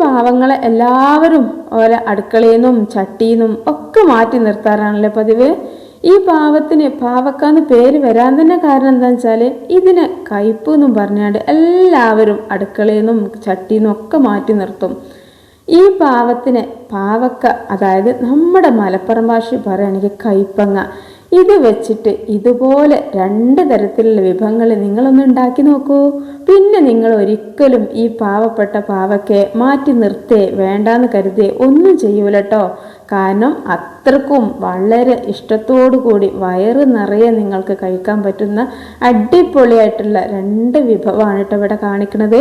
പാവങ്ങളെ എല്ലാവരും ഓരോ അടുക്കളയിൽ നിന്നും ഒക്കെ മാറ്റി നിർത്താറാണല്ലേ പതിവ്? ഈ പാവത്തിന് പാവക്കാന്ന് പേര് വരാൻ തന്നെ കാരണം എന്താണെന്ന് വെച്ചാൽ ഇതിന് കയ്പ് എന്നും പറഞ്ഞാണ്ട് എല്ലാവരും അടുക്കളയിൽ നിന്നും ചട്ടിയിൽ നിന്നും ഒക്കെ മാറ്റി നിർത്തും. ഈ പാവത്തിന് പാവക്ക അതായത് നമ്മുടെ മലപ്പുറം ഭാഷ പറയുകയാണെങ്കിൽ കയ്പങ്ങ. ഇത് വെച്ചിട്ട് ഇതുപോലെ രണ്ട് തരത്തിലുള്ള വിഭവങ്ങൾ നിങ്ങളൊന്ന് ഉണ്ടാക്കി നോക്കൂ. പിന്നെ നിങ്ങൾ ഒരിക്കലും ഈ പാവപ്പെട്ട പാവക്കെ മാറ്റി നിർത്തേ വേണ്ടാന്ന് കരുതേ ഒന്നും ചെയ്യൂല കേട്ടോ കാരണം അത്രക്കും വളരെ ഇഷ്ടത്തോടു കൂടി വയറ് നിറയെ നിങ്ങൾക്ക് കഴിക്കാൻ പറ്റുന്ന അടിപൊളിയായിട്ടുള്ള രണ്ട് വിഭവമാണ് കേട്ടോ ഇവിടെ കാണിക്കുന്നത്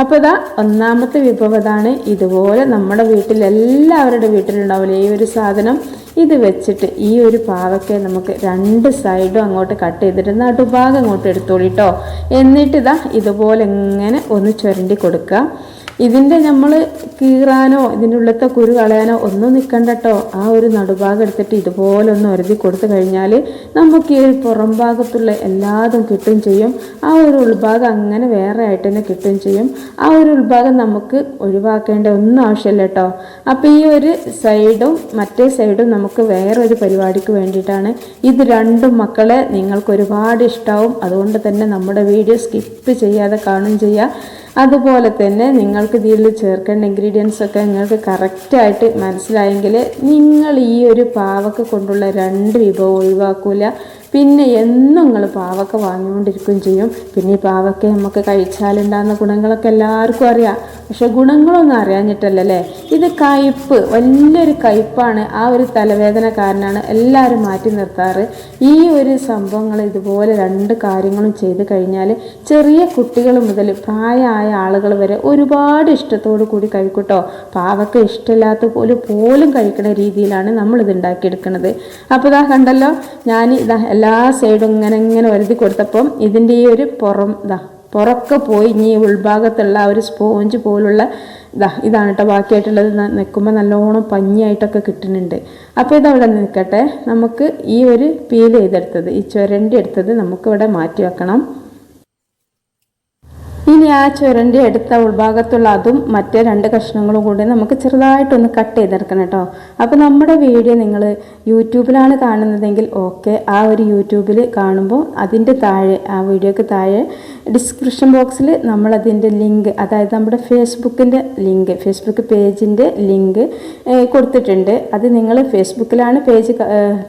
അപ്പോൾ ഇതാ ഒന്നാമത്തെ വിഭവം ഇതാണ്. ഇതുപോലെ നമ്മുടെ വീട്ടിൽ എല്ലാവരുടെ വീട്ടിലുണ്ടാവില്ല ഈ ഒരു സാധനം? ഇത് വെച്ചിട്ട് ഈ ഒരു പാവയ്ക്ക നമുക്ക് രണ്ട് സൈഡും അങ്ങോട്ട് കട്ട് ചെയ്തിട്ട് നടുഭാഗം അങ്ങോട്ട് എടുത്തോളിട്ടോ എന്നിട്ട് ഇതാ ഇതുപോലെ ഇങ്ങനെ ഒന്ന് ചുരണ്ടി കൊടുക്കുക. ഇതിന്റെ നമ്മൾ കീറാനോ ഇതിന്റെ ഉള്ളത്തെ കുരു കളയാനോ ഒന്നും നിൽക്കണ്ട കേട്ടോ ആ ഒരു നടുഭാഗം എടുത്തിട്ട് ഇതുപോലെ ഒന്ന് കൊടുത്തു കഴിഞ്ഞാൽ നമുക്ക് ഈ പുറം ഭാഗത്തുള്ള എല്ലാതും കിട്ടും ചെയ്യും. ആ ഒരു ഉൾഭാഗം അങ്ങനെ വേറെ ആയിട്ട് തന്നെ കിട്ടും ചെയ്യും. ആ ഒരു ഉൾഭാഗം നമുക്ക് ഒഴിവാക്കേണ്ട ഒന്നും ആവശ്യമില്ല കേട്ടോ അപ്പോൾ ഈ ഒരു സൈഡും മറ്റേ സൈഡും നമുക്ക് വേറെ ഒരു പരിപാടിക്ക് വേണ്ടിയിട്ടാണ്. ഇത് രണ്ടും മക്കളെ നിങ്ങൾക്ക് ഒരുപാട് ഇഷ്ടമാവും അതുകൊണ്ട് തന്നെ നമ്മുടെ വീഡിയോ സ്കിപ്പ് ചെയ്യാതെ കാണും ചെയ്യുക അതുപോലെ തന്നെ നിങ്ങൾക്ക് ഇതിൽ ചേർക്കേണ്ട ഇൻഗ്രീഡിയൻസ് ഒക്കെ നിങ്ങൾക്ക് കറക്റ്റായിട്ട് മനസ്സിലായെങ്കിൽ നിങ്ങൾ ഈ ഒരു പാവക്ക കൊണ്ടുള്ള രണ്ട് വിഭവം ഒഴിവാക്കൂല. പിന്നെ എന്നും നിങ്ങൾ പാവക്ക വാങ്ങിക്കൊണ്ടിരിക്കുകയും ചെയ്യും. പിന്നെ ഈ പാവക്ക നമുക്ക് കഴിച്ചാലുണ്ടാകുന്ന ഗുണങ്ങളൊക്കെ എല്ലാവർക്കും അറിയാം. പക്ഷെ ഗുണങ്ങളൊന്നും അറിയാഞ്ഞിട്ടല്ലേ ഇത് കയ്പ്പ് വലിയൊരു കയ്പ്പാണ്. ആ ഒരു തലവേദന കാരനാണ് എല്ലാവരും മാറ്റി നിർത്താറ്. ഈ ഒരു സംഭവങ്ങൾ ഇതുപോലെ രണ്ട് കാര്യങ്ങളും ചെയ്ത് കഴിഞ്ഞാൽ ചെറിയ കുട്ടികൾ മുതൽ പ്രായമായ ആളുകൾ വരെ ഒരുപാട് ഇഷ്ടത്തോടു കൂടി കഴിക്കൂട്ടോ. പാവക്ക ഇഷ്ടമില്ലാത്ത പോലും പോലും കഴിക്കുന്ന രീതിയിലാണ് നമ്മളിത് ഉണ്ടാക്കിയെടുക്കുന്നത് അപ്പോൾ ഇതാ കണ്ടല്ലോ ഞാൻ ഇതാ എല്ലാ സൈഡും ഇങ്ങനെ ഇങ്ങനെ ഒരുതി കൊടുത്തപ്പം ഇതിന്റെ ഈ ഒരു പുറം ഇതാ പുറക്കെ പോയി ഇനി ഉൾഭാഗത്തുള്ള ഒരു സ്പോഞ്ച് പോലുള്ള ഇതാ ഇതാണ് കേട്ടോ ബാക്കിയായിട്ടുള്ളത്. നിൽക്കുമ്പോൾ നല്ലോണം പഞ്ഞിയായിട്ടൊക്കെ കിട്ടുന്നുണ്ട്. അപ്പോൾ ഇതവിടെ നിൽക്കട്ടെ. നമുക്ക് ഈ ഒരു പീൽ ചെയ്തെടുത്തത് ഈ ചുരണ്ടി എടുത്തത് നമുക്കിവിടെ മാറ്റി വെക്കണം. ഇനി ആ ചുരണ്ടി എടുത്ത ഉൾഭാഗത്തുള്ള അതും മറ്റേ രണ്ട് കഷ്ണങ്ങളും കൂടി നമുക്ക് ചെറുതായിട്ടൊന്ന് കട്ട് ചെയ്തെടുക്കണം കേട്ടോ. അപ്പോൾ നമ്മുടെ വീഡിയോ നിങ്ങൾ യൂട്യൂബിലാണ് കാണുന്നതെങ്കിൽ ഓക്കെ ആ ഒരു യൂട്യൂബിൽ കാണുമ്പോൾ അതിന്റെ താഴെ ആ വീഡിയോക്ക് താഴെ ഡിസ്ക്രിപ്ഷൻ ബോക്സിൽ നമ്മളതിന്റെ ലിങ്ക് അതായത് നമ്മുടെ ഫേസ്ബുക്കിന്റെ ലിങ്ക് ഫേസ്ബുക്ക് പേജിന്റെ ലിങ്ക് കൊടുത്തിട്ടുണ്ട്. അത് നിങ്ങൾ ഫേസ്ബുക്കിലാണ് പേജ്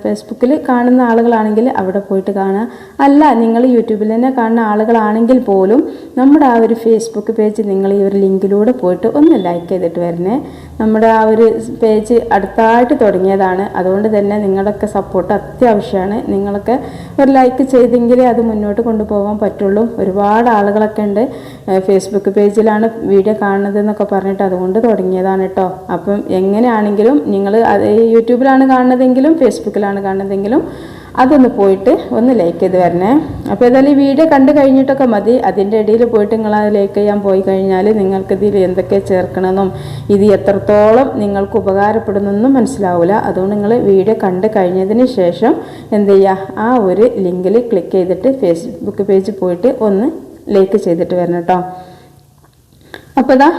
ഫേസ്ബുക്കിൽ കാണുന്ന ആളുകളാണെങ്കിൽ അവിടെ പോയിട്ട് കാണുക അല്ല നിങ്ങൾ യൂട്യൂബിൽ തന്നെ കാണുന്ന ആളുകളാണെങ്കിൽ പോലും നമ്മുടെ ആ ഒരു ഫേസ്ബുക്ക് പേജ് നിങ്ങൾ ഈ ഒരു ലിങ്കിലൂടെ പോയിട്ട് ഒന്ന് ലൈക്ക് ചെയ്തിട്ട് വരണേ. നമ്മുടെ ആ ഒരു പേജ് അടുത്തായിട്ട് തുടങ്ങിയതാണ്. അതുകൊണ്ട് തന്നെ നിങ്ങളുടെയൊക്കെ സപ്പോർട്ട് അത്യാവശ്യമാണ്. നിങ്ങളൊക്കെ ഒരു ലൈക്ക് ചെയ്തെങ്കിലേ അത് മുന്നോട്ട് കൊണ്ടുപോകാൻ പറ്റുള്ളൂ. ഒരുപാട് ആളുകളൊക്കെ ഉണ്ട്. ഫേസ്ബുക്ക് പേജിലാണ് വീഡിയോ കാണുന്നത് എന്നൊക്കെ പറഞ്ഞിട്ട് അതുകൊണ്ട് തുടങ്ങിയതാണ് കേട്ടോ അപ്പം എങ്ങനെയാണെങ്കിലും നിങ്ങൾ യൂട്യൂബിലാണ് കാണുന്നതെങ്കിലും ഫേസ്ബുക്കിലാണ് കാണുന്നതെങ്കിലും അതൊന്ന് പോയിട്ട് ഒന്ന് ലൈക്ക് ചെയ്ത് വരണേ. അപ്പോൾ ഏതായാലും ഈ വീഡിയോ കണ്ടു കഴിഞ്ഞിട്ടൊക്കെ മതി. അതിന്റെ ഇടയിൽ പോയിട്ട് നിങ്ങൾ അത് ലൈക്ക് ചെയ്യാൻ പോയി കഴിഞ്ഞാൽ നിങ്ങൾക്ക് ഇതിൽ എന്തൊക്കെ ചേർക്കണമെന്നും ഇത് എത്രത്തോളം നിങ്ങൾക്ക് ഉപകാരപ്പെടുന്നെന്നും മനസ്സിലാവില്ല അതുകൊണ്ട് നിങ്ങൾ വീഡിയോ കണ്ടു കഴിഞ്ഞതിന് ശേഷം എന്ത് ചെയ്യുക ആ ഒരു ലിങ്കിൽ ക്ലിക്ക് ചെയ്തിട്ട് ഫേസ്ബുക്ക് പേജിൽ പോയിട്ട് ഒന്ന് ലൈക്ക് ചെയ്തിട്ട് വരണം കേട്ടോ അപ്പോൾ ഇതാ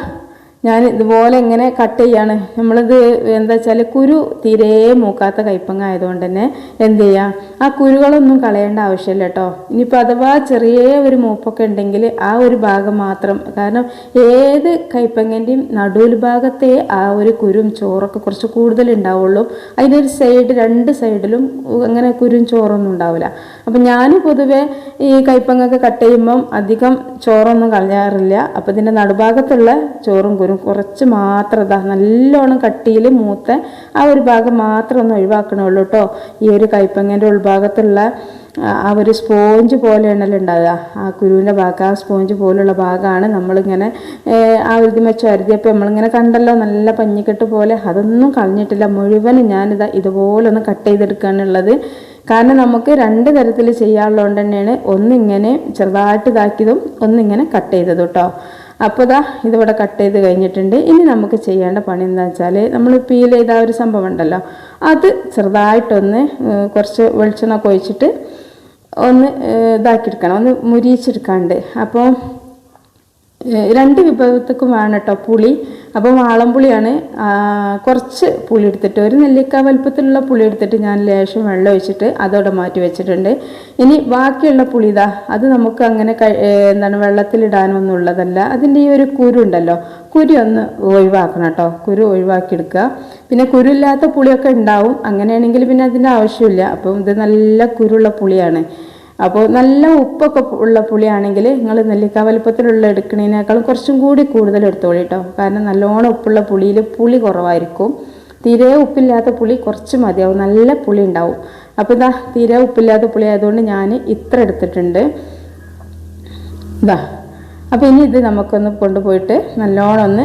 ഞാൻ ഇതുപോലെ ഇങ്ങനെ കട്ട് ചെയ്യാണ്. നമ്മളിത് എന്താ വെച്ചാൽ കുരു തീരെ മൂക്കാത്ത കൈപ്പങ്ങ ആയതുകൊണ്ട് തന്നെ എന്ത് ചെയ്യാം? ആ കുരുകളൊന്നും കളയേണ്ട ആവശ്യമില്ല കേട്ടോ ഇനിയിപ്പോൾ അഥവാ ചെറിയ ഒരു മൂപ്പൊക്കെ ഉണ്ടെങ്കിൽ ആ ഒരു ഭാഗം മാത്രം കാരണം ഏത് കയ്പങ്ങന്റെയും നടുവിൽ ഭാഗത്തെ ആ ഒരു കുരും ചോറൊക്കെ കുറച്ച് കൂടുതൽ ഉണ്ടാവുള്ളൂ അതിന്റെ ഒരു സൈഡ് രണ്ട് സൈഡിലും അങ്ങനെ കുരും ചോറൊന്നും ഉണ്ടാവില്ല അപ്പം ഞാൻ പൊതുവെ ഈ കൈപ്പങ്ങൊക്കെ കട്ട് ചെയ്യുമ്പം അധികം ചോറൊന്നും കളയാറില്ല. അപ്പം ഇതിന്റെ നടുഭാഗത്തുള്ള ചോറും കുരും കുറച്ച് മാത്രം ഇതാ നല്ലോണം കട്ടിയിൽ മൂത്ത ആ ഒരു ഭാഗം മാത്രം ഒന്ന് ഒഴിവാക്കണുള്ളൂ കേട്ടോ ഈ ഒരു കൈപ്പങ്ങന്റെ ഉൾഭാഗത്തുള്ള ആ- ഒരു സ്പോഞ്ച് പോലെയാണല്ലോ ഉണ്ടാവുക. ആ കുരുവിന്റെ ഭാഗം ആ സ്പോഞ്ച് പോലുള്ള ഭാഗമാണ് നമ്മളിങ്ങനെ ആ ഒരു വെച്ച് അരുതിയപ്പോൾ നമ്മളിങ്ങനെ കണ്ടല്ലോ നല്ല പഞ്ഞിക്കെട്ട് പോലെ. അതൊന്നും കളഞ്ഞിട്ടില്ല. മുഴുവനും ഞാനിതാ ഇതുപോലെ ഒന്ന് കട്ട് ചെയ്തെടുക്കാനുള്ളത്. കാരണം നമുക്ക് രണ്ട് തരത്തിൽ ചെയ്യാനുള്ളതുകൊണ്ട് തന്നെയാണ് ഒന്നിങ്ങനെ ചെറുതായിട്ട് ഇതാക്കിയതും ഒന്നിങ്ങനെ കട്ട് ചെയ്തതും കേട്ടോ അപ്പോൾ ഇതാ ഇതിവിടെ കട്ട് ചെയ്ത് കഴിഞ്ഞിട്ടുണ്ട്. ഇനി നമുക്ക് ചെയ്യേണ്ട പണി എന്താ വെച്ചാൽ നമ്മൾ പീൽ ചെയ്ത ഒരു സംഭവം ഉണ്ടല്ലോ. അത് ചെറുതായിട്ടൊന്ന് കുറച്ച് വെളിച്ചെണ്ണ കൊഴിച്ചിട്ട് ഒന്ന് ഇതാക്കിയെടുക്കണം. ഒന്ന് മുരിയിച്ചെടുക്കാണ്ട്. അപ്പോൾ രണ്ട് വിഭവത്തേക്കും വേണം കേട്ടോ പുളി. അപ്പോൾ വാളംപുളിയാണ് പുളിയാണ് കുറച്ച് പുളി എടുത്തിട്ട് ഒരു നെല്ലിക്ക വലുപ്പത്തിലുള്ള പുളി എടുത്തിട്ട് ഞാൻ ലേശം വെള്ളം ഒഴിച്ചിട്ട് അതോടെ മാറ്റി വെച്ചിട്ടുണ്ട്. ഇനി ബാക്കിയുള്ള പുളി ഇതാ അത് നമുക്ക് അങ്ങനെ എന്താണ് വെള്ളത്തിലിടാനൊന്നും ഉള്ളതല്ല അതിന്റെ ഈ ഒരു കുരു ഉണ്ടല്ലോ കുരു ഒന്ന് ഒഴിവാക്കണം കേട്ടോ കുരു ഒഴിവാക്കിയെടുക്കുക പിന്നെ കുരുല്ലാത്ത പുളിയൊക്കെ ഉണ്ടാവും. അങ്ങനെയാണെങ്കിൽ പിന്നെ അതിന്റെ ആവശ്യമില്ല. അപ്പം ഇത് നല്ല കുരുള്ള പുളിയാണ്. അപ്പോൾ നല്ല ഉപ്പൊക്കെ ഉള്ള പുളിയാണെങ്കിൽ നിങ്ങൾ നെല്ലിക്ക വലുപ്പത്തിലുള്ള എടുക്കുന്നതിനേക്കാളും കുറച്ചും കൂടി കൂടുതൽ എടുത്തോളി കേട്ടോ കാരണം നല്ലോണം ഉപ്പുള്ള പുളിയിൽ പുളി കുറവായിരിക്കും. തീരെ ഉപ്പില്ലാത്ത പുളി കുറച്ച് മതിയാവും. നല്ല പുളി ഉണ്ടാവും. അപ്പോൾ ഇതാ തീരെ ഉപ്പില്ലാത്ത പുളി ആയതുകൊണ്ട് ഞാൻ ഇത്ര എടുത്തിട്ടുണ്ട്. ഇതാ അപ്പോൾ ഇനി ഇത് നമുക്കൊന്ന് കൊണ്ടുപോയിട്ട് നല്ലോണം ഒന്ന്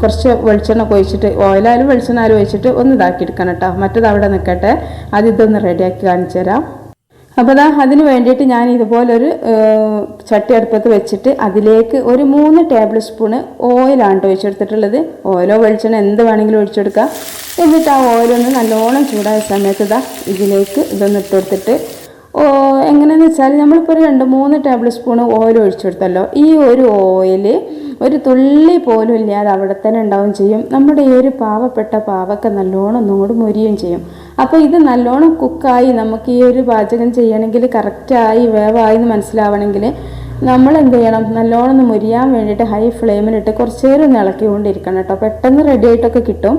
കുറച്ച് വെളിച്ചെണ്ണ ഒഴിച്ചിട്ട് ഓയിലായാലും വെളിച്ചെണ്ണ ആയാലും ഒഴിച്ചിട്ട് ഒന്ന് ഇതാക്കി എടുക്കണം കേട്ടോ മറ്റത് അവിടെ നിൽക്കട്ടെ അത് ഇതൊന്ന് റെഡിയാക്കി കാണിച്ചു തരാം അപ്പോൾ ദാ അതിന് വേണ്ടിയിട്ട് ഞാൻ ഇതുപോലൊരു ചട്ടി അടുപ്പത്ത് വെച്ചിട്ട് അതിലേക്ക് ഒരു മൂന്ന് ടേബിൾ സ്പൂണ് ഓയിലാണ് കേട്ടോ ഒഴിച്ചെടുത്തിട്ടുള്ളത്. ഓയിലോ വെളിച്ചെണ്ണ എന്ത് വേണമെങ്കിലും ഒഴിച്ചെടുക്കാം. എന്നിട്ട് ആ ഓയിലൊന്ന് നല്ലോണം ചൂടായ സമയത്ത് ദാ ഇതിലേക്ക് ഇതൊന്ന് ഇട്ട് കൊടുത്തിട്ട് ഓ എങ്ങനെയാണെന്ന് വെച്ചാൽ നമ്മളിപ്പോൾ ഒരു രണ്ട് മൂന്ന് ടേബിൾ സ്പൂൺ ഓയിൽ ഒഴിച്ചെടുത്തല്ലോ. ഈ ഒരു ഓയിൽ ഒരു തുള്ളി പോലും ഇല്ലാതെ അവിടെ തന്നെ ഉണ്ടാവും ചെയ്യും. നമ്മുടെ ഈ ഒരു പാവപ്പെട്ട പാവക്ക നല്ലോണം ഒന്നും കൂടി മുരിയും ചെയ്യും. അപ്പോൾ ഇത് നല്ലോണം കുക്കായി നമുക്ക് ഈ ഒരു പാചകം ചെയ്യണമെങ്കിൽ കറക്റ്റായി വേവായി എന്ന് മനസ്സിലാവണമെങ്കിൽ നമ്മൾ എന്ത് ചെയ്യണം? നല്ലോണം മുരിയാൻ വേണ്ടിയിട്ട് ഹൈ ഫ്ലെയിമിലിട്ട് കുറച്ച് നേരം ഒന്ന് ഇളക്കിക്കൊണ്ടിരിക്കണം കേട്ടോ. പെട്ടെന്ന് റെഡി ആയിട്ടൊക്കെ കിട്ടും.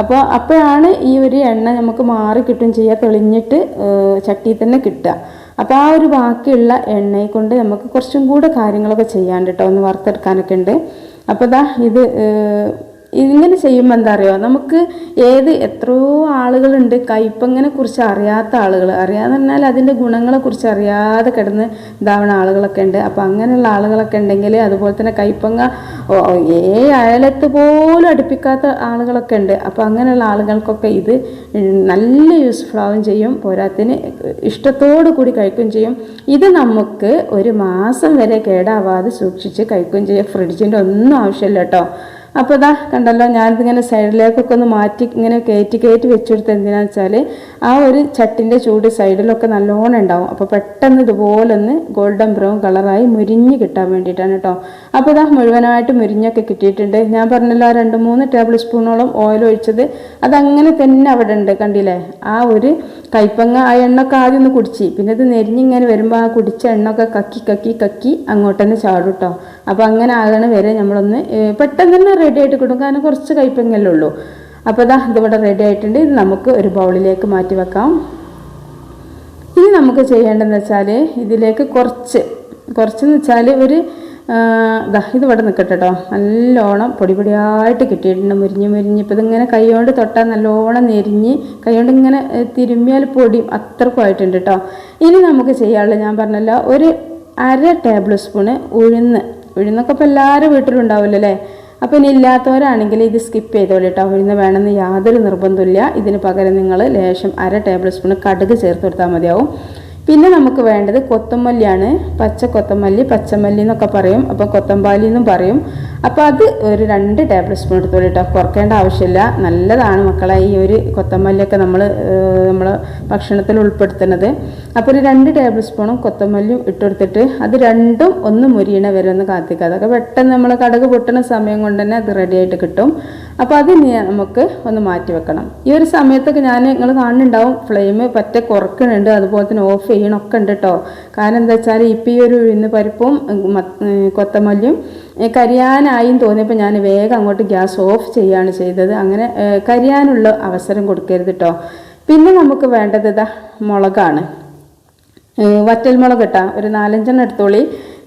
അപ്പോൾ അപ്പോഴാണ് ഈ ഒരു എണ്ണ നമുക്ക് മാറി കിട്ടും ചെയ്യുക തെളിഞ്ഞിട്ട് ചട്ടിയിൽ തന്നെ കിട്ടുക. അപ്പോൾ ആ ഒരു ബാക്കിയുള്ള എണ്ണയെ കൊണ്ട് നമുക്ക് കുറച്ചും കൂടെ കാര്യങ്ങളൊക്കെ ചെയ്യാണ്ട് കേട്ടോ ഒന്ന് വറുത്തെടുക്കാനൊക്കെ ഉണ്ട്. അപ്പോൾ ഇത് ഏഹ്, ഇങ്ങനെ ചെയ്യുമ്പോൾ എന്താ അറിയോ? നമുക്ക് ഏത് എത്രയോ ആളുകളുണ്ട്. കയ്പങ്ങനെ കുറിച്ച് അറിയാത്ത ആളുകൾ അറിയാതെ പറഞ്ഞാൽ അതിന്റെ ഗുണങ്ങളെക്കുറിച്ച് അറിയാതെ കിടന്ന് ഇതാവുന്ന ആളുകളൊക്കെ ഉണ്ട്. അപ്പോൾ അങ്ങനെയുള്ള ആളുകളൊക്കെ ഉണ്ടെങ്കിൽ അതുപോലെ തന്നെ കയ്പങ്ങ ഏ അയലത്ത് പോലും അടുപ്പിക്കാത്ത ആളുകളൊക്കെ ഉണ്ട്. അപ്പോൾ അങ്ങനെയുള്ള ആളുകൾക്കൊക്കെ ഇത് നല്ല യൂസ്ഫുൾ ആവുകയും ചെയ്യും. പോരാത്തിന് ഇഷ്ടത്തോടു കൂടി കഴിക്കുകയും ചെയ്യും. ഇത് നമുക്ക് ഒരു മാസം വരെ കേടാവാതെ സൂക്ഷിച്ച് കഴിക്കുകയും ചെയ്യും. ഫ്രിഡ്ജിന്റെ ഒന്നും ആവശ്യമില്ല കേട്ടോ. അപ്പോൾ ഇതാ കണ്ടല്ലോ ഞാനിതിങ്ങനെ സൈഡിലേക്കൊക്കെ ഒന്ന് മാറ്റി ഇങ്ങനെ കയറ്റി കയറ്റി വെച്ചെടുത്ത് എന്തിനാണെന്ന് വെച്ചാൽ ആ ഒരു ചട്ടിന്റെ ചൂട് സൈഡിലൊക്കെ നല്ലോണം ഉണ്ടാവും. അപ്പോൾ പെട്ടെന്ന് ഇതുപോലെ ഒന്ന് ഗോൾഡൻ ബ്രൗൺ കളറായി മുരിഞ്ഞ് കിട്ടാൻ വേണ്ടിയിട്ടാണ് കേട്ടോ. അപ്പോൾ ഇതാ മുഴുവനായിട്ട് മുരിഞ്ഞൊക്കെ കിട്ടിയിട്ടുണ്ട്. ഞാൻ പറഞ്ഞല്ലോ രണ്ട് മൂന്ന് ടേബിൾ സ്പൂണോളം ഓയിൽ ഒഴിച്ചത്. അതങ്ങനെ തന്നെ അവിടെ ഉണ്ട് കണ്ടില്ലേ? ആ ഒരു കൈപ്പങ്ങ ആ എണ്ണൊക്കെ ആദ്യം ഒന്ന് കുടിച്ച്. പിന്നെ ഇത് നെരിഞ്ഞിങ്ങനെ വരുമ്പോൾ ആ കുടിച്ച എണ്ണൊക്കെ കക്കി കക്കി കക്കി അങ്ങോട്ട് തന്നെ ചാടും കേട്ടോ. അപ്പോൾ അങ്ങനെ ആകണ വരെ നമ്മളൊന്ന് പെട്ടെന്ന് തന്നെ റെഡി ആയിട്ട് കിട്ടും കാരണം കുറച്ച് കൈപ്പങ്ങല്ലേ ഉള്ളൂ. അപ്പോൾ ഇതാ ഇതിവിടെ റെഡി ആയിട്ടുണ്ട്. ഇത് നമുക്ക് ഒരു ബൗളിലേക്ക് മാറ്റി വെക്കാം. ഇനി നമുക്ക് ചെയ്യേണ്ടതെന്ന് വെച്ചാൽ ഇതിലേക്ക് കുറച്ച് കുറച്ചെന്ന് വെച്ചാൽ ഒരു ഇതാ ദാ ഇത് ഇവിടെ നിൽക്കട്ടെ കേട്ടോ നല്ലോണം പൊടി പൊടിയായിട്ട് കിട്ടിയിട്ടുണ്ട്. മുരിഞ്ഞ് മുരിഞ്ഞ്. ഇപ്പം ഇതിങ്ങനെ കൈകൊണ്ട് തൊട്ടാൽ നല്ലോണം നെരിഞ്ഞ് കൈകൊണ്ട് ഇങ്ങനെ തിരുമ്മിയാൽ പൊടിയും അത്രക്കും ആയിട്ടുണ്ട് കേട്ടോ ഇനി നമുക്ക് ചെയ്യാനുള്ളത് ഞാൻ പറഞ്ഞല്ലോ ഒരു അര ടേബിൾ സ്പൂണ് ഉഴുന്ന്. ഉഴുന്നൊക്കെ ഇപ്പോൾ എല്ലാവരും വീട്ടിലും ഉണ്ടാവില്ല അല്ലേ അപ്പോൾ ഇനി ഇല്ലാത്തവരാണെങ്കിൽ ഇത് സ്കിപ്പ് ചെയ്തോളൂ കേട്ടോ ഉഴുന്ന് വേണമെന്ന് യാതൊരു നിർബന്ധമില്ല ഇതിന് പകരം നിങ്ങൾ ലേശം അര ടേബിൾ സ്പൂൺ കടുക് ചേർത്ത് കൊടുത്താൽ മതിയാവും. പിന്നെ നമുക്ക് വേണ്ടത് കൊത്തമല്ലിയാണ്. പച്ച കൊത്തമല്ലി പച്ചമല്ലി എന്നൊക്കെ പറയും. അപ്പോൾ കൊത്തമ്പാലി എന്നും പറയും. അപ്പോൾ അത് ഒരു രണ്ട് ടേബിൾ സ്പൂൺ എടുത്തോളൂ കേട്ടോ. കുറക്കേണ്ട ആവശ്യമില്ല. നല്ലതാണ് മക്കളെ ഈ ഒരു കൊത്തമല്ലിയൊക്കെ നമ്മൾ നമ്മൾ ഭക്ഷണത്തിൽ ഉൾപ്പെടുത്തുന്നത്. അപ്പോൾ ഒരു രണ്ട് ടേബിൾ സ്പൂണും കൊത്തമല്ലിയും ഇട്ടെടുത്തിട്ട് അത് രണ്ടും ഒന്ന് മുരിയണ വരെ ഒന്ന് കാത്തിക്കുക. അതൊക്കെ പെട്ടെന്ന് നമ്മൾ കടുക് പൊട്ടുന്ന സമയം കൊണ്ട് തന്നെ അത് റെഡിയായിട്ട് കിട്ടും. അപ്പോൾ അത് നമുക്ക് ഒന്ന് മാറ്റി വെക്കണം. ഈ ഒരു സമയത്തൊക്കെ ഞാൻ നിങ്ങൾ കാണുന്നുണ്ടാവും ഫ്ലെയിം പറ്റ കുറക്കുന്നുണ്ട് അതുപോലെ തന്നെ ഓഫ് ചെയ്യണമൊക്കെ ഉണ്ട് കേട്ടോ കാരണം എന്താ വെച്ചാൽ ഇപ്പം ഈ ഒരു ഉഴുന്ന് പരിപ്പും കൊത്തമല്ലിയും കരിയാനായി തോന്നിയപ്പോൾ ഞാൻ വേഗം അങ്ങോട്ട് ഗ്യാസ് ഓഫ് ചെയ്യുകയാണ് ചെയ്തത്. അങ്ങനെ കരിയാനുള്ള അവസരം കൊടുക്കരുത് കേട്ടോ പിന്നെ നമുക്ക് വേണ്ടത് ഇതാ മുളകാണ്. വറ്റൽ മുളക് ഇട്ടാ ഒരു നാലഞ്ചെണ്ണം എടുത്തോളി.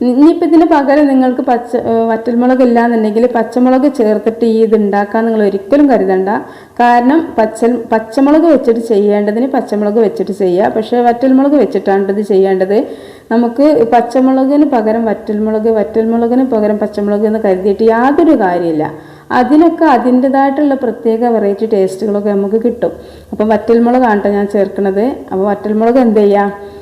ഇനിയിപ്പോൾ ഇതിന് പകരം നിങ്ങൾക്ക് പച്ച വറ്റൽമുളക് ഇല്ലാന്നുണ്ടെങ്കിൽ പച്ചമുളക് ചേർത്തിട്ട് ഈ ഇത് ഉണ്ടാക്കാൻ നിങ്ങൾ ഒരിക്കലും കരുതണ്ട. കാരണം പച്ച പച്ചമുളക് വെച്ചിട്ട് ചെയ്യേണ്ടതിന് പച്ചമുളക് വെച്ചിട്ട് ചെയ്യുക പക്ഷേ വറ്റൽമുളക് വെച്ചിട്ടാണ് ഇത് ചെയ്യേണ്ടത്. നമുക്ക് പച്ചമുളകിന് പകരം വറ്റൽമുളക് വറ്റൽമുളകിന് പകരം പച്ചമുളക് എന്ന് കരുതിയിട്ട് യാതൊരു കാര്യമില്ല. അതിനൊക്കെ അതിന്റെതായിട്ടുള്ള പ്രത്യേക വെറൈറ്റി ടേസ്റ്റുകളൊക്കെ നമുക്ക് കിട്ടും. അപ്പം വറ്റൽമുളകാണ് കേട്ടോ ഞാൻ ചേർക്കുന്നത് അപ്പോൾ വറ്റൽമുളക് എന്ത് ചെയ്യുക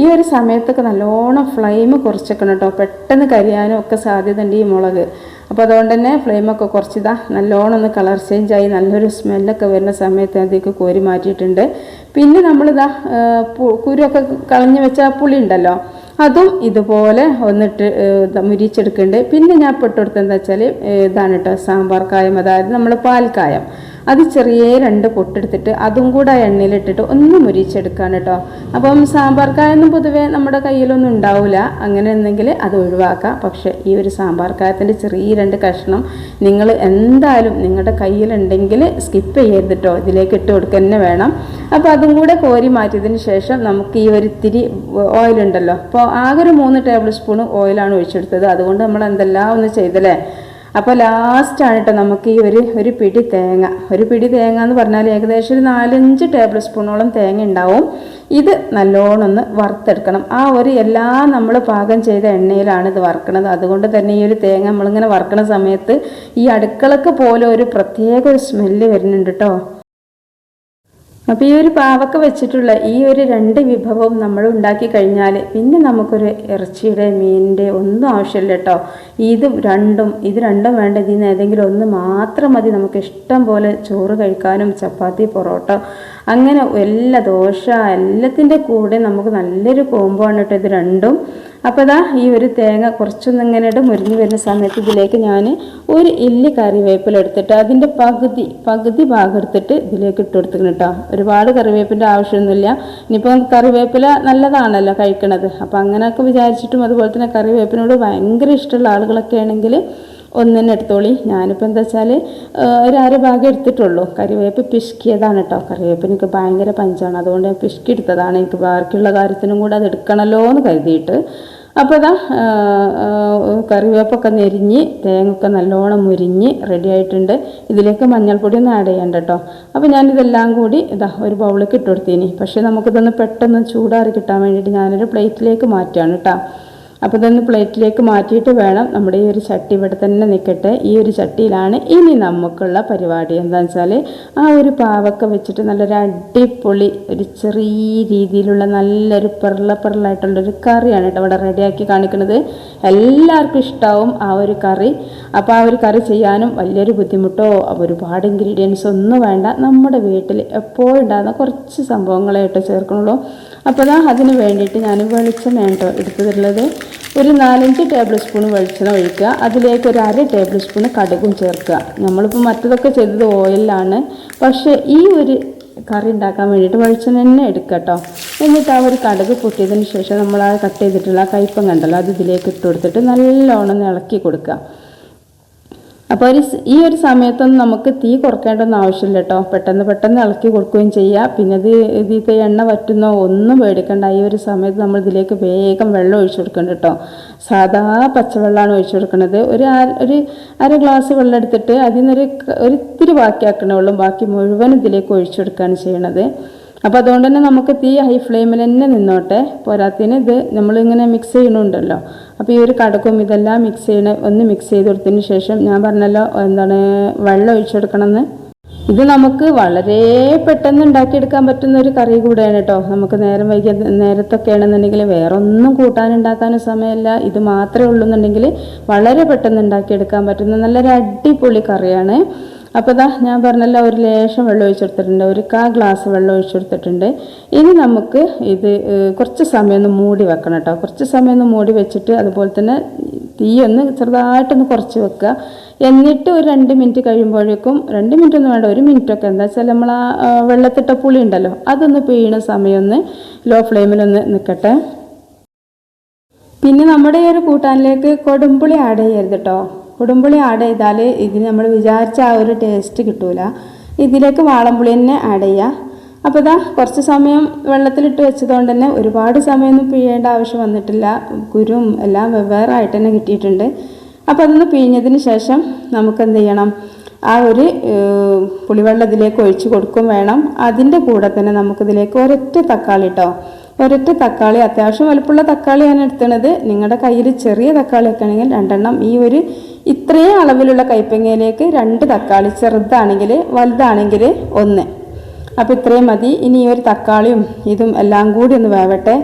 ഈ ഒരു സമയത്തൊക്കെ നല്ലോണം ഫ്ലെയിം കുറച്ചേക്കണം കേട്ടോ. പെട്ടെന്ന് കരിയാനും ഒക്കെ സാധ്യത ഉണ്ട് ഈ മുളക്. അപ്പോൾ അതുകൊണ്ട് തന്നെ ഫ്ലെയിമൊക്കെ കുറച്ചിതാ നല്ലോണം ഒന്ന് കളർ ചേഞ്ചായി നല്ലൊരു സ്മെല്ലൊക്കെ വരുന്ന സമയത്ത് അതിലേക്ക് കോരി മാറ്റിയിട്ടുണ്ട്. പിന്നെ നമ്മളിതാ കുരുവൊക്കെ കളഞ്ഞു വെച്ച പുളി ഉണ്ടല്ലോ അതും ഇതുപോലെ ഒന്നിട്ട് മുരിച്ചെടുക്കുന്നുണ്ട് പിന്നെ ഞാൻ പെട്ടെടുത്തെന്താ വെച്ചാൽ ഇതാണ് കേട്ടോ സാമ്പാർ കായം. അതായത് നമ്മൾ പാൽക്കായം. അത് ചെറിയ രണ്ട് പൊട്ടെടുത്തിട്ട് അതും കൂടെ ആ എണ്ണയിലിട്ടിട്ട് ഒന്ന് മുരിച്ചെടുക്കാണ് കേട്ടോ. അപ്പം സാമ്പാർ കായൊന്നും പൊതുവേ നമ്മുടെ കയ്യിലൊന്നും ഉണ്ടാവില്ല അങ്ങനെ ഉണ്ടെങ്കിൽ അത് ഒഴിവാക്കാം. പക്ഷേ ഈ ഒരു സാമ്പാർ കായത്തിന്റെ ചെറിയ രണ്ട് കഷ്ണം നിങ്ങൾ എന്തായാലും നിങ്ങളുടെ കയ്യിലുണ്ടെങ്കിൽ സ്കിപ്പ് ചെയ്യരുത് കേട്ടോ. ഇതിലേക്ക് ഇട്ട് കൊടുക്കുക തന്നെ വേണം. അപ്പോൾ അതും കൂടെ കോരി മാറ്റിയതിന് ശേഷം നമുക്ക് ഈ ഒരു ഇത്തിരി ഓയിലുണ്ടല്ലോ അപ്പോൾ ആകെ ഒരു മൂന്ന് ടേബിൾ സ്പൂൺ ഓയിലാണ് ഒഴിച്ചെടുത്തത്. അതുകൊണ്ട് നമ്മൾ എന്തെല്ലാം ഒന്ന് ചെയ്തല്ലേ? അപ്പോൾ ലാസ്റ്റാണ് കേട്ടോ നമുക്ക് ഈ ഒരു ഒരു പിടി തേങ്ങ. ഒരു പിടി തേങ്ങ എന്ന് പറഞ്ഞാൽ ഏകദേശം ഒരു നാലഞ്ച് ടേബിൾ സ്പൂണോളം തേങ്ങ ഉണ്ടാവും ഇത് നല്ലോണം ഒന്ന് വറുത്തെടുക്കണം. ആ ഒരു എല്ലാ നമ്മൾ പാകം ചെയ്ത എണ്ണയിലാണ് ഇത് വറുക്കണത്. അതുകൊണ്ട് തന്നെ ഈ ഒരു തേങ്ങ നമ്മളിങ്ങനെ വറുക്കണ സമയത്ത് ഈ അടുക്കളക്ക് പോലെ ഒരു പ്രത്യേക ഒരു സ്മെല്ല് വരുന്നുണ്ട് കേട്ടോ അപ്പോൾ ഈ ഒരു പാവക്ക വെച്ചിട്ടുള്ള ഈ ഒരു രണ്ട് വിഭവം നമ്മൾ ഉണ്ടാക്കി കഴിഞ്ഞാൽ പിന്നെ നമുക്കൊരു ഇറച്ചിയുടെ മീനിന്റെ ഒന്നും ആവശ്യമില്ല കേട്ടോ. ഇത് രണ്ടും ഇത് രണ്ടും വേണ്ട. ഇതിൽ നിന്ന് ഏതെങ്കിലും ഒന്ന് മാത്രം മതി. നമുക്ക് ഇഷ്ടം പോലെ ചോറ് കഴിക്കാനും ചപ്പാത്തി പൊറോട്ട അങ്ങനെ എല്ലാ ദോശ എല്ലാത്തിന്റെ കൂടെ നമുക്ക് നല്ലൊരു കോമ്പോ ആണ് കേട്ടോ ഇത് രണ്ടും. അപ്പോൾ ഇതാ ഈ ഒരു തേങ്ങ കുറച്ചൊന്നും ഇങ്ങനെ മുരിഞ്ഞു വരുന്ന സമയത്ത് ഇതിലേക്ക് ഞാൻ ഒരു ഇല്ലി കറിവേപ്പില എടുത്തിട്ട് അതിന്റെ പകുതി പകുതി ഭാഗം എടുത്തിട്ട് ഇതിലേക്ക് ഇട്ട് കൊടുത്തിക്കണം കേട്ടോ. ഒരുപാട് കറിവേപ്പിന്റെ ആവശ്യമൊന്നുമില്ല. ഇനിയിപ്പോൾ കറിവേപ്പില നല്ലതാണല്ലോ കഴിക്കണത്. അപ്പോൾ അങ്ങനെയൊക്കെ വിചാരിച്ചിട്ടും അതുപോലെ തന്നെ കറിവേപ്പിനോട് ഭയങ്കര ഇഷ്ടമുള്ള ആളുകളൊക്കെ ആണെങ്കിൽ ഒന്നിനെ എടുത്തോളി. ഞാനിപ്പോൾ എന്താ വെച്ചാൽ ഒരു അര ഭാഗം എടുത്തിട്ടുള്ളൂ. കറിവേപ്പ് പിഷ്കിയതാണ് കേട്ടോ. കറിവേപ്പിന് എനിക്ക് ഭയങ്കര പഞ്ചാണ്. അതുകൊണ്ട് ഞാൻ പിഷ്കി എടുത്തതാണ് എനിക്ക് ബാക്കിയുള്ള കാര്യത്തിനും കൂടെ അത് എടുക്കണമല്ലോ എന്ന് കരുതിയിട്ട്. അപ്പോൾ ഇതാ കറിവേപ്പൊക്കെ നെരിഞ്ഞ് തേങ്ങൊക്കെ നല്ലോണം മുരിഞ്ഞ് റെഡി ആയിട്ടുണ്ട്. ഇതിലേക്ക് മഞ്ഞൾപ്പൊടി ഒന്നും ആഡ് ചെയ്യണ്ട കേട്ടോ അപ്പോൾ ഞാനിതെല്ലാം കൂടി ഇതാ ഒരു ബൗളിലേക്ക് ഇട്ട് പക്ഷേ നമുക്കിതൊന്ന് പെട്ടെന്ന് ചൂടാറി കിട്ടാൻ വേണ്ടിയിട്ട് ഞാനൊരു പ്ലേറ്റിലേക്ക് മാറ്റുകയാണ് കേട്ടോ അപ്പോൾ ഇതൊന്ന് പ്ലേറ്റിലേക്ക് മാറ്റിയിട്ട് വേണം നമ്മുടെ ഈ ഒരു ചട്ടി ഇവിടെ തന്നെ നിൽക്കട്ടെ ഈ ഒരു ചട്ടിയിലാണ് ഇനി നമുക്കുള്ള പരിപാടി. എന്താണെന്ന് വെച്ചാൽ ആ ഒരു പാവക്ക വെച്ചിട്ട് നല്ലൊരു അടിപൊളി ഒരു ചെറിയ രീതിയിലുള്ള നല്ലൊരു പെർള പെർളായിട്ടുള്ളൊരു കറിയാണ് കേട്ടോ ഇവിടെ റെഡിയാക്കി കാണിക്കുന്നത്. എല്ലാവർക്കും ഇഷ്ടമാവും ആ ഒരു കറി. അപ്പോൾ ആ ഒരു കറി ചെയ്യാനും വലിയൊരു ബുദ്ധിമുട്ടോ ഒരുപാട് ഇൻഗ്രീഡിയൻസ് ഒന്നും വേണ്ട. നമ്മുടെ വീട്ടിൽ എപ്പോഴും ഉണ്ടാകുന്ന കുറച്ച് സംഭവങ്ങളെ കേട്ടോ ചേർക്കണുള്ളൂ. അപ്പോൾ ഞാൻ അതിന് വേണ്ടിയിട്ട് ഞാൻ വെളിച്ചെണ്ണ കേട്ടോ എടുത്തിട്ടുള്ളത്. ഒരു നാലഞ്ച് ടേബിൾ സ്പൂൺ വെളിച്ചെണ്ണ ഒഴിക്കുക. അതിലേക്ക് ഒരു അര ടേബിൾ സ്പൂൺ കടുകും ചേർക്കുക. നമ്മളിപ്പോൾ മറ്റതൊക്കെ ചെയ്തത് ഓയിലാണ് പക്ഷേ ഈ ഒരു കറി ഉണ്ടാക്കാൻ വേണ്ടിയിട്ട് വെളിച്ചെണ്ണ തന്നെ എടുക്കുക കേട്ടോ എന്നിട്ട് ആ ഒരു കടുക് പൊട്ടിയതിന് ശേഷം നമ്മൾ ആ കട്ട് ചെയ്തിട്ടുള്ള കയ്പ്പം കണ്ടല്ലോ? അത് ഇതിലേക്ക് ഇട്ട് കൊടുത്തിട്ട് നല്ലോണം ഇളക്കി കൊടുക്കുക. അപ്പോൾ ഒരു ഈ ഒരു സമയത്തൊന്നും നമുക്ക് തീ കുറക്കേണ്ടൊന്നും ആവശ്യമില്ല കേട്ടോ പെട്ടെന്ന് പെട്ടെന്ന് ഇളക്കി കൊടുക്കുകയും ചെയ്യുക പിന്നെ ഇത് ഇതിത്തെ എണ്ണ പറ്റുന്നോ ഒന്നും പേടിക്കണ്ട. ഈ ഒരു സമയത്ത് നമ്മൾ ഇതിലേക്ക് വേഗം വെള്ളം ഒഴിച്ചു കൊടുക്കണം കേട്ടോ സാധാ പച്ചവെള്ളമാണ് ഒഴിച്ചു കൊടുക്കുന്നത് ഒരു ഒരു അര ഗ്ലാസ് വെള്ളം എടുത്തിട്ട് അതിൽ നിന്നൊരു ഒരിത്തിരി ബാക്കിയാക്കണേ ഉള്ളൂ. ബാക്കി മുഴുവൻ ഇതിലേക്ക് ഒഴിച്ചു കൊടുക്കുകയാണ് ചെയ്യണത്. അപ്പോൾ അതുകൊണ്ട് തന്നെ നമുക്ക് തീ ഹൈ ഫ്ലെയിമിൽ തന്നെ നിന്നോട്ടെ. പോരാത്തിന് ഇത് നമ്മളിങ്ങനെ മിക്സ് ചെയ്യണുണ്ടല്ലോ. അപ്പോൾ ഈ ഒരു കടക്കും ഇതെല്ലാം മിക്സ് ചെയ്യണ ഒന്ന് മിക്സ് ചെയ്ത് കൊടുത്തതിന് ശേഷം ഞാൻ പറഞ്ഞല്ലോ എന്താണ് വെള്ളം ഒഴിച്ചു കൊടുക്കണമെന്ന് ഇത് നമുക്ക് വളരെ പെട്ടെന്ന് ഉണ്ടാക്കിയെടുക്കാൻ പറ്റുന്ന ഒരു കറി കൂടെയാണ് കേട്ടോ നമുക്ക് നേരം വൈകിയ നേരത്തൊക്കെ ആണെന്നുണ്ടെങ്കിൽ വേറെ ഒന്നും കൂട്ടാനുണ്ടാക്കാനും സമയമില്ല. ഇത് മാത്രമേ ഉള്ളൂ എന്നുണ്ടെങ്കിൽ വളരെ പെട്ടെന്ന് ഉണ്ടാക്കിയെടുക്കാൻ പറ്റുന്ന നല്ലൊരു അടിപൊളി കറിയാണ്. അപ്പോൾ ദാ ഞാൻ പറഞ്ഞല്ലോ ഒരു ലേശം വെള്ളം ഒഴിച്ചെടുത്തിട്ടുണ്ട് ഒരു കാ ഗ്ലാസ് വെള്ളം ഒഴിച്ചെടുത്തിട്ടുണ്ട്. ഇനി നമുക്ക് ഇത് കുറച്ച് സമയം ഒന്ന് മൂടി വെക്കണം കേട്ടോ കുറച്ച് സമയം ഒന്ന് മൂടി വെച്ചിട്ട് അതുപോലെ തന്നെ തീ ഒന്ന് ചെറുതായിട്ടൊന്ന് കുറച്ച് വെക്കുക. എന്നിട്ട് ഒരു രണ്ട് മിനിറ്റ് കഴിയുമ്പോഴേക്കും രണ്ട് മിനിറ്റ് ഒന്നും വേണ്ട ഒരു മിനിറ്റ് ഒക്കെ എന്താ വെച്ചാൽ നമ്മൾ ആ ആ, വെള്ളത്തിട്ട പുളി ഉണ്ടല്ലോ അതൊന്ന് പീണ സമയം ഒന്ന് ലോ ഫ്ലെയിമിലൊന്ന് നിൽക്കട്ടെ പിന്നെ നമ്മുടെ ഈ ഒരു കൂട്ടാനിലേക്ക് കൊടുമ്പുളി ആഡ് ചെയ്യരുത് കേട്ടോ കൊടുമ്പുളി ആഡ് ചെയ്താൽ ഇതിന് നമ്മൾ വിചാരിച്ച ആ ഒരു ടേസ്റ്റ് കിട്ടൂല. ഇതിലേക്ക് വാളംപുളി തന്നെ ആഡ് ചെയ്യുക അപ്പോൾ ഇതാ കുറച്ച് സമയം വെള്ളത്തിലിട്ട് വെച്ചതുകൊണ്ട് തന്നെ ഒരുപാട് സമയമൊന്നും പിഴിയേണ്ട ആവശ്യം വന്നിട്ടില്ല. കുരും എല്ലാം വെവ്വേറെ ആയിട്ട് തന്നെ കിട്ടിയിട്ടുണ്ട്. അപ്പോൾ അതൊന്ന് പിഴിഞ്ഞതിന് ശേഷം നമുക്ക് എന്ത് ചെയ്യണം? ആ ഒരു പുളിവെള്ളം ഇതിലേക്ക് ഒഴിച്ച് കൊടുക്കും വേണം. അതിന്റെ കൂടെ തന്നെ നമുക്കിതിലേക്ക് ഒരൊറ്റ തക്കാളി കേട്ടോ ഒരൊറ്റ തക്കാളി അത്യാവശ്യം വലുപ്പമുള്ള തക്കാളിയാണ് എടുത്തണത്. നിങ്ങളുടെ കയ്യിൽ ചെറിയ തക്കാളിയൊക്കെ ആണെങ്കിൽ രണ്ടെണ്ണം. ഈ ഒരു ഇത്രയും അളവിലുള്ള കൈപ്പങ്ങയിലേക്ക് രണ്ട് തക്കാളി ചെറുതാണെങ്കിൽ വലുതാണെങ്കിൽ ഒന്ന്. അപ്പോൾ ഇത്രയും മതി. ഇനി ഈ ഒരു തക്കാളിയും ഇതും എല്ലാം കൂടി ഒന്ന് വേവട്ടെ.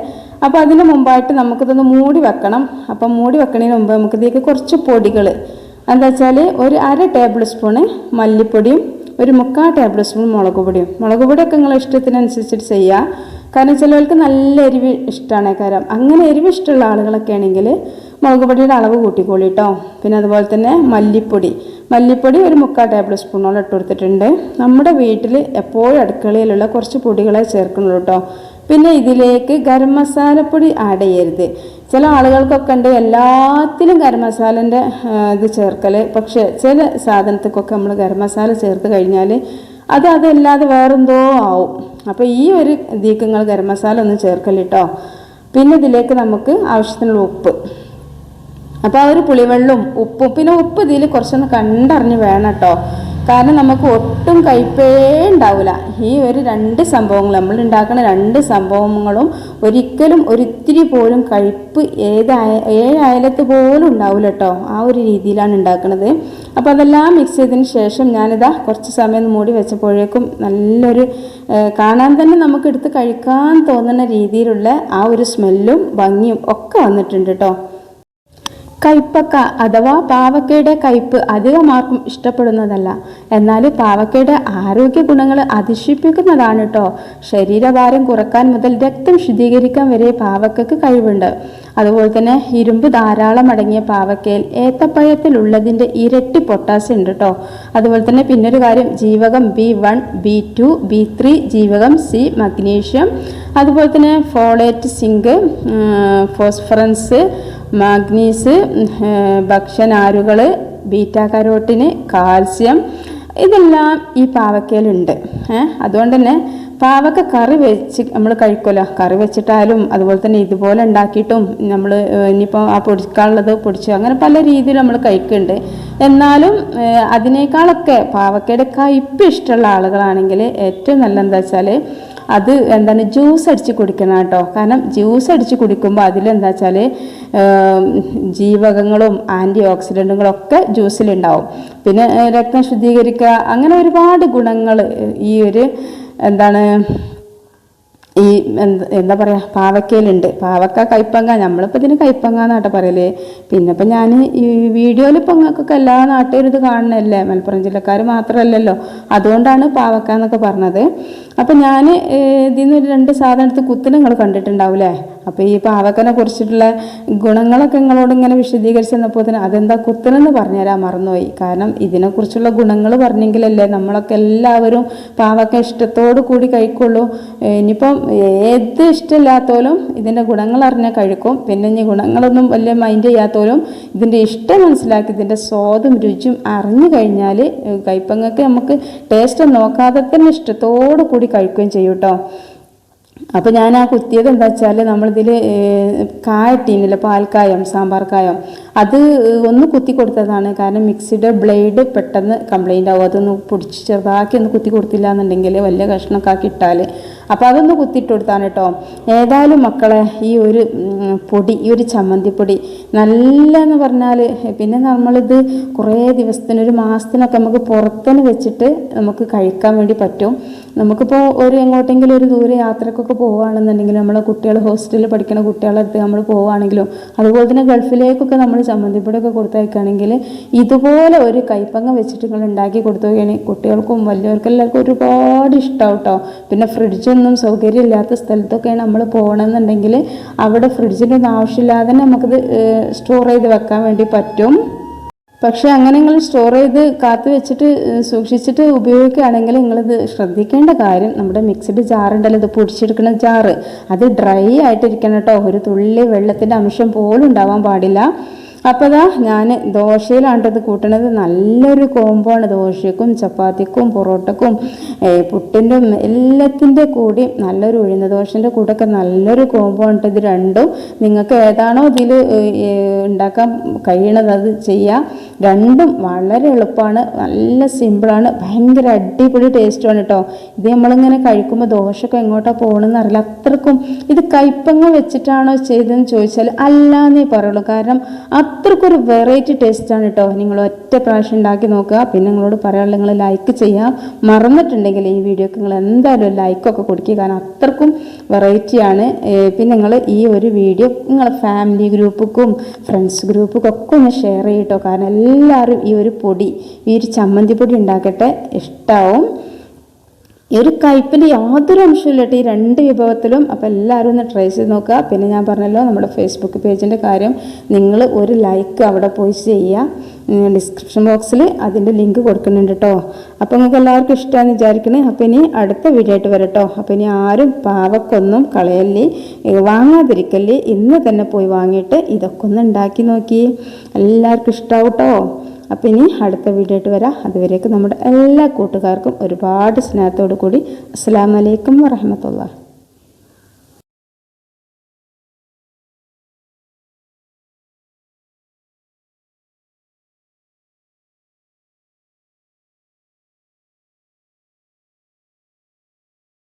അപ്പോൾ അതിന് മുമ്പായിട്ട് നമുക്കിതൊന്ന് മൂടി വെക്കണം. അപ്പം മൂടി വെക്കണതിന് മുമ്പ് നമുക്കിതിലേക്ക് കുറച്ച് പൊടികൾ എന്താ വെച്ചാൽ ഒരു അര ടേബിൾ സ്പൂണ് മല്ലിപ്പൊടിയും ഒരു മുക്കാൽ ടേബിൾ സ്പൂൺ മുളക് പൊടിയും. മുളക് പൊടിയൊക്കെ നിങ്ങളെ ഇഷ്ടത്തിനനുസരിച്ചിട്ട് ചെയ്യുക കാരണം ചിലവർക്ക് നല്ല എരിവ് ഇഷ്ടമാണ് കാരം അങ്ങനെ എരിവ് ഇഷ്ടമുള്ള ആളുകളൊക്കെ ആണെങ്കിൽ മുളക് പൊടിയുടെ അളവ് കൂട്ടിക്കോളി കേട്ടോ പിന്നെ അതുപോലെ തന്നെ മല്ലിപ്പൊടി. മല്ലിപ്പൊടി ഒരു മുക്കാൽ ടേബിൾ സ്പൂണോളം ഇട്ട് കൊടുത്തിട്ടുണ്ട്. നമ്മുടെ വീട്ടിൽ എപ്പോഴും അടുക്കളയിലുള്ള കുറച്ച് പൊടികളെ ചേർക്കുന്നുള്ളൂ കേട്ടോ പിന്നെ ഇതിലേക്ക് ഗരം മസാലപ്പൊടി ആഡ് ചെയ്യരുത്. ചില ആളുകൾക്കൊക്കെ ഉണ്ട് എല്ലാത്തിലും ഗരം മസാലന്റെ ഇത് ചേർക്കൽ പക്ഷേ ചില സാധനത്തിക്കൊക്കെ നമ്മൾ ഗരം മസാല ചേർത്ത് കഴിഞ്ഞാൽ അത് അതല്ലാതെ വേറെന്തോ ആവും. അപ്പോൾ ഈ ഒരു ഇതിലേക്ക് ഗരം മസാല ഒന്ന് ചേർക്കലിട്ടോ പിന്നെ ഇതിലേക്ക് നമുക്ക് ആവശ്യത്തിനുള്ള ഉപ്പ്. അപ്പോൾ ആ ഒരു പുളിവെള്ളവും ഉപ്പും പിന്നെ ഉപ്പ് ഇതിൽ കുറച്ചൊന്ന് കണ്ടറിഞ്ഞ് വേണം കേട്ടോ കാരണം നമുക്ക് ഒട്ടും കയ്പേ ഉണ്ടാവില്ല ഈ ഒരു രണ്ട് സംഭവങ്ങൾ നമ്മൾ ഉണ്ടാക്കുന്ന രണ്ട് സംഭവങ്ങളും ഒരിക്കലും ഒരിത്തിരി പോലും കഴിപ്പ് ഏതായ ഏഴായാലത്ത് പോലും ഉണ്ടാവില്ല കേട്ടോ ആ ഒരു രീതിയിലാണ് ഉണ്ടാക്കുന്നത് അപ്പോൾ അതെല്ലാം മിക്സ് ചെയ്തതിന് ശേഷം ഞാനിതാ കുറച്ച് സമയം മൂടി വെച്ചപ്പോഴേക്കും നല്ലൊരു കാണാൻ തന്നെ നമുക്ക് എടുത്ത് കഴിക്കാൻ തോന്നുന്ന രീതിയിലുള്ള ആ ഒരു സ്മെല്ലും ഭംഗിയും ഒക്കെ വന്നിട്ടുണ്ട് കേട്ടോ കയ്പക്ക അഥവാ പാവക്കയുടെ കയ്പ് അധികമാർക്കും ഇഷ്ടപ്പെടുന്നതല്ല. എന്നാൽ പാവക്കയുടെ ആരോഗ്യ ഗുണങ്ങൾ അതിശയിപ്പിക്കുന്നതാണ് കേട്ടോ ശരീരഭാരം കുറയ്ക്കാൻ മുതൽ രക്തം ശുദ്ധീകരിക്കാൻ വരെ പാവക്കയ്ക്ക് കഴിവുണ്ട്. അതുപോലെ തന്നെ ഇരുമ്പ് ധാരാളം അടങ്ങിയ പാവക്കയിൽ ഏത്തപ്പഴത്തിലുള്ളതിന്റെ ഇരട്ടി പൊട്ടാസ്യം ഉണ്ട് കേട്ടോ അതുപോലെ തന്നെ പിന്നൊരു കാര്യം ജീവകം B one B two B three ജീവകം സി മഗ്നീഷ്യം. അതുപോലെ തന്നെ ഫോളേറ്റ് സിങ്ക് ഫോസ്ഫറൻസ് മാഗ്നീസ് ഭക്ഷനാരുകൾ ബീറ്റ കരോട്ടിന് കാൽസ്യം ഇതെല്ലാം ഈ പാവക്കയിലുണ്ട്. അതുകൊണ്ട് തന്നെ പാവക്ക കറി വെച്ച് നമ്മൾ കഴിക്കുമല്ലോ. കറി വെച്ചിട്ടാലും അതുപോലെ തന്നെ ഇതുപോലെ ഉണ്ടാക്കിയിട്ടും നമ്മൾ ഇനിയിപ്പോൾ ആ പൊടിക്കാനുള്ളത് പൊടിച്ചു അങ്ങനെ പല രീതിയിൽ നമ്മൾ കഴിക്കുന്നുണ്ട്. എന്നാലും അതിനേക്കാളൊക്കെ പാവക്കയുടെ കയ്പ് ഇഷ്ടമുള്ള ആളുകളാണെങ്കിൽ ഏറ്റവും നല്ല എന്താ വെച്ചാൽ അത് എന്താണ് ജ്യൂസ് അടിച്ച് കുടിക്കണം കേട്ടോ. കാരണം ജ്യൂസ് അടിച്ച് കുടിക്കുമ്പോൾ അതിലെന്താ വെച്ചാൽ ജീവകങ്ങളും ആന്റി ഓക്സിഡന്റുകളും ഒക്കെ ജ്യൂസിലുണ്ടാവും. പിന്നെ രക്തം ശുദ്ധീകരിക്കുക അങ്ങനെ ഒരുപാട് ഗുണങ്ങൾ ഈ ഒരു എന്താണ് ഈ എന്ത് പറയുക പാവക്കയിലുണ്ട് പാവക്ക കൈപ്പങ്ങ നമ്മളിപ്പോൾ ഇതിന് കൈപ്പങ്ങ എന്നാട്ടെ പറയലേ. പിന്നെ ഇപ്പം ഞാൻ ഈ വീഡിയോയിൽ ഇപ്പം അങ്ങക്കൊക്കെ എല്ലാ നാട്ടിലും ഇത് കാണണമല്ലേ മലപ്പുറം ജില്ലക്കാർ മാത്രമല്ലല്ലോ അതുകൊണ്ടാണ് പാവക്ക എന്നൊക്കെ പറഞ്ഞത്. അപ്പം ഞാൻ ഇതിൽ നിന്ന് രണ്ട് സാധനം എടുത്ത് കുത്തിന് കണ്ടിട്ടുണ്ടാവില്ലേ അപ്പോൾ ഈ പാവക്കനെ കുറിച്ചിട്ടുള്ള ഗുണങ്ങളൊക്കെ നിങ്ങളോട് ഇങ്ങനെ വിശദീകരിച്ച് തന്നപ്പോൾ തന്നെ അതെന്താ കുത്തനെന്ന് പറഞ്ഞുതരാൻ മറന്നുപോയി. കാരണം ഇതിനെക്കുറിച്ചുള്ള ഗുണങ്ങൾ പറഞ്ഞെങ്കിലല്ലേ നമ്മളൊക്കെ എല്ലാവരും പാവക്ക ഇഷ്ടത്തോടു കൂടി കഴിക്കുള്ളൂ. ഇനിയിപ്പം ഏത് ഇഷ്ടമില്ലാത്തോലും ഇതിന്റെ ഗുണങ്ങൾ അറിഞ്ഞാൽ കഴിക്കും. പിന്നെ ഇനി ഗുണങ്ങളൊന്നും വലിയ മൈൻഡ് ചെയ്യാത്തോലും ഇതിന്റെ ഇഷ്ടം മനസ്സിലാക്കി ഇതിന്റെ സ്വാദും രുചിയും അറിഞ്ഞു കഴിഞ്ഞാൽ കയ്പങ്ങൾക്ക് നമുക്ക് ടേസ്റ്റ് നോക്കാതെ തന്നെ ഇഷ്ടത്തോടു കൂടി കഴിക്കുകയും ചെയ്യും കേട്ടോ അപ്പോൾ ഞാൻ ആ കുത്തിയത് എന്താ വെച്ചാൽ നമ്മളിതിൽ കായട്ടീനില്ല പാൽക്കായം സാമ്പാർ കായം അത് ഒന്ന് കുത്തി കൊടുത്തതാണ്. കാരണം മിക്സിയുടെ ബ്ലേഡ് പെട്ടെന്ന് കംപ്ലൈന്റ് ആവും. അതൊന്ന് പൊടിച്ച് ചെറുതാക്കി ഒന്ന് കുത്തി കൊടുത്തില്ല എന്നുണ്ടെങ്കിൽ വലിയ കഷ്ണമൊക്കെ ആക്കി ഇട്ടാൽ അപ്പോൾ അതൊന്ന് കുത്തിയിട്ട് കൊടുത്താണ് കേട്ടോ ഏതായാലും മക്കളെ ഈ ഒരു പൊടി ഈ ഒരു ചമ്മന്തിപ്പൊടി നല്ലതെന്ന് പറഞ്ഞാൽ പിന്നെ നമ്മളിത് കുറേ ദിവസത്തിന് ഒരു മാസത്തിനൊക്കെ നമുക്ക് പുറത്തുനിന്ന് വെച്ചിട്ട് നമുക്ക് കഴിക്കാൻ വേണ്ടി പറ്റും. നമുക്കിപ്പോൾ ഒരു എങ്ങോട്ടെങ്കിലും ഒരു ദൂരെ യാത്രക്കൊക്കെ പോവുകയാണെന്നുണ്ടെങ്കിൽ നമ്മളെ കുട്ടികൾ ഹോസ്റ്റലിൽ പഠിക്കുന്ന കുട്ടികളെ അടുത്ത് നമ്മൾ പോവുകയാണെങ്കിലും അതുപോലെ തന്നെ ഗൾഫിലേക്കൊക്കെ നമ്മൾ ചമ്മന്തിപ്പൊടിയൊക്കെ കൊടുത്തയക്കുകയാണെങ്കിൽ ഇതുപോലെ ഒരു കൈപ്പങ്ങ വെച്ചിട്ട് നിങ്ങൾ ഉണ്ടാക്കി കൊടുത്തുകയാണെങ്കിൽ കുട്ടികൾക്കും വലിയവർക്കും എല്ലാവർക്കും ഒരുപാട് ഇഷ്ടമാവും കേട്ടോ പിന്നെ ഫ്രിഡ്ജൊന്നും സൗകര്യമില്ലാത്ത സ്ഥലത്തൊക്കെയാണ് നമ്മൾ പോകണമെന്നുണ്ടെങ്കിൽ അവിടെ ഫ്രിഡ്ജിന്റെ ഒന്നും ആവശ്യമില്ലാതെ തന്നെ നമുക്കിത് സ്റ്റോർ ചെയ്ത് വെക്കാൻ വേണ്ടി പറ്റും. പക്ഷേ അങ്ങനെ നിങ്ങൾ സ്റ്റോർ ചെയ്ത് കാത്തു വെച്ചിട്ട് സൂക്ഷിച്ചിട്ട് ഉപയോഗിക്കുകയാണെങ്കിൽ നിങ്ങളിത് ശ്രദ്ധിക്കേണ്ട കാര്യം നമ്മുടെ മിക്സഡ് ജാറുണ്ടല്ലോ ഇത് പൊടിച്ചെടുക്കുന്ന ജാറ് അത് ഡ്രൈ ആയിട്ടിരിക്കണം കേട്ടോ. ഒരു തുള്ളി വെള്ളത്തിന്റെ അംശം പോലും ഉണ്ടാവാൻ പാടില്ല. അപ്പോൾ അതാ ഞാൻ ദോശയിലാണ് ഇത് കൂട്ടണത് നല്ലൊരു കോമ്പാണ് ദോശയ്ക്കും ചപ്പാത്തിക്കും പൊറോട്ടക്കും പുട്ടിന്റെ എല്ലാത്തിന്റെ കൂടി നല്ലൊരു ഉഴുന്ന ദോശന്റെ കൂടെയൊക്കെ നല്ലൊരു കോമ്പാണ് ഇത് രണ്ടും. നിങ്ങൾക്ക് ഏതാണോ ഇതിൽ ഉണ്ടാക്കാൻ കഴിയണത് അത് ചെയ്യാം. രണ്ടും വളരെ എളുപ്പമാണ് നല്ല സിമ്പിളാണ് ഭയങ്കര അടിപൊളി ടേസ്റ്റുമാണ് കേട്ടോ ഇത് നമ്മളിങ്ങനെ കഴിക്കുമ്പോൾ ദോശയൊക്കെ എങ്ങോട്ടാണ് പോകണമെന്ന് അറിയില്ല. അത്രക്കും ഇത് കൈപ്പങ്ങ വെച്ചിട്ടാണോ ചെയ്തതെന്ന് ചോദിച്ചാൽ അല്ലാന്നേ പറയുള്ളൂ. കാരണം അത്രക്കൊരു വെറൈറ്റി ടേസ്റ്റാണ് കേട്ടോ നിങ്ങൾ ഒറ്റ പ്രാവശ്യം ഉണ്ടാക്കി നോക്കുക. പിന്നെ നിങ്ങളോട് പറയാനുള്ള നിങ്ങൾ ലൈക്ക് ചെയ്യുക. മറന്നിട്ടുണ്ടെങ്കിൽ ഈ വീഡിയോക്ക് നിങ്ങൾ എന്തായാലും ലൈക്കൊക്കെ കൊടുക്കുക. കാരണം അത്രക്കും വെറൈറ്റിയാണ് പിന്നെ നിങ്ങൾ ഈ ഒരു വീഡിയോ നിങ്ങൾ ഫാമിലി ഗ്രൂപ്പുക്കും ഫ്രണ്ട്സ് ഗ്രൂപ്പുക്കും ഒക്കെ ഒന്ന് ഷെയർ ചെയ്യട്ടോ കാരണം എല്ലാവരും ഈ ഒരു പൊടി ഈ ഒരു ചമ്മന്തി പൊടി ഉണ്ടാക്കട്ടെ ഇഷ്ടാവും. ഈ ഒരു കയ്പിന്റെ യാതൊരു അംശമില്ല ഈ രണ്ട് വിഭവത്തിലും അപ്പോൾ എല്ലാവരും ഒന്ന് ട്രൈ ചെയ്ത് നോക്കുക. പിന്നെ ഞാൻ പറഞ്ഞല്ലോ നമ്മുടെ ഫേസ്ബുക്ക് പേജിന്റെ കാര്യം. നിങ്ങൾ ഒരു ലൈക്ക് അവിടെ പോയി ചെയ്യുക. ഡിസ്ക്രിപ്ഷൻ ബോക്സിൽ അതിന്റെ ലിങ്ക് കൊടുക്കുന്നുണ്ട് കേട്ടോ അപ്പോൾ നിങ്ങൾക്ക് എല്ലാവർക്കും ഇഷ്ടമാണെന്ന് വിചാരിക്കണേ. അപ്പോൾ ഇനി അടുത്ത വീഡിയോ ആയിട്ട് വരട്ടോ. അപ്പോൾ ഇനി ആരും പാവക്കൊന്നും കളയല്ലേ വാങ്ങാതിരിക്കല്ലേ. ഇന്ന് തന്നെ പോയി വാങ്ങിയിട്ട് ഇതൊക്കെ ഒന്ന് ഉണ്ടാക്കി നോക്കി. എല്ലാവർക്കും ഇഷ്ടമാവും കേട്ടോ അപ്പോൾ ഇനി അടുത്ത വീഡിയോ ആയിട്ട് വരാം. അതുവരേക്കും നമ്മുടെ എല്ലാ കൂട്ടുകാർക്കും ഒരുപാട് സ്നേഹത്തോടു കൂടി അസ്സാം വലൈക്കും വറഹമത്തുള്ള